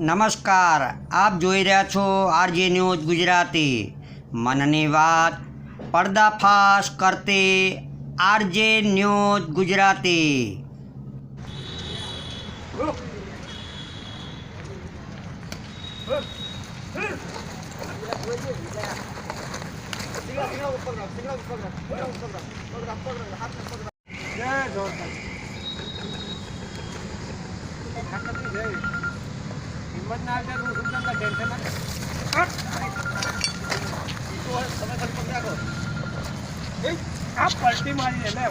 નમસ્કાર આપ જોઈ રહ્યા છો આરજે ન્યૂઝ ગુજરાતી મનની વાત પર્દાફાશ કરતી આરજે ન્યૂઝ ગુજરાતી હિંમત ના આવે તો શું કામ ટેન્શન ના આ પલટી મારી એટલે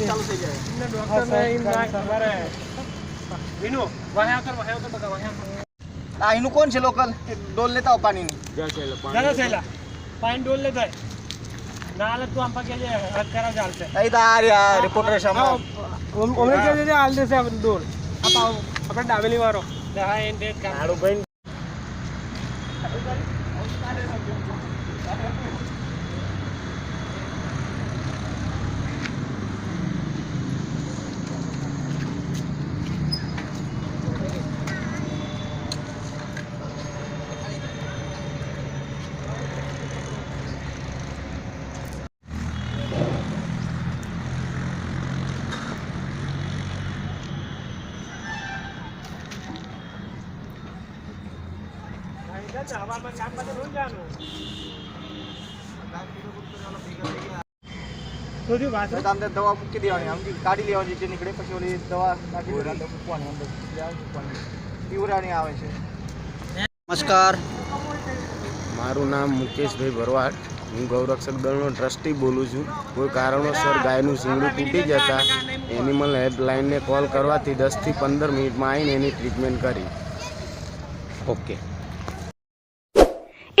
ચાલુ થઈ જાય. ડોક્ટરને એમ ના ખબર વિનુ વહ્યા કર વહ્યા કર બકા વહ્યા કર આ એનું કોણ છે લોકલ ડોલ લેતા હો પાણીની. થયેલા પાણી ડોલ લેતા થાય ના હાલત તું આમ પગે જે હાથ કરાવ ચાલશે અહીં તો આ રહ્યા રિપોર્ટર સામે. હમણાં. કે હાલ દેશે આપણે ડોલ. આ પાવ આપણે ડાબેલી વાળો. હા એન ડેટ દવા મૂકી દેવાની આમ કાઢી લેવાની જે નીકળે પછી ઓલી દવા. પીવરાની આવે છે નમસ્કાર. મારું નામ મુકેશભાઈ ભરવાડ. હું ગૌરક્ષક દળનો ટ્રસ્ટી બોલું છું. કોઈ કારણોસર ગાયનું શિંગડું તૂટી જતા એનિમલ હેલ્પલાઇનને કોલ કરવાથી દસથી પંદર મિનિટમાં આવીને એની ટ્રીટમેન્ટ કરી. ઓકે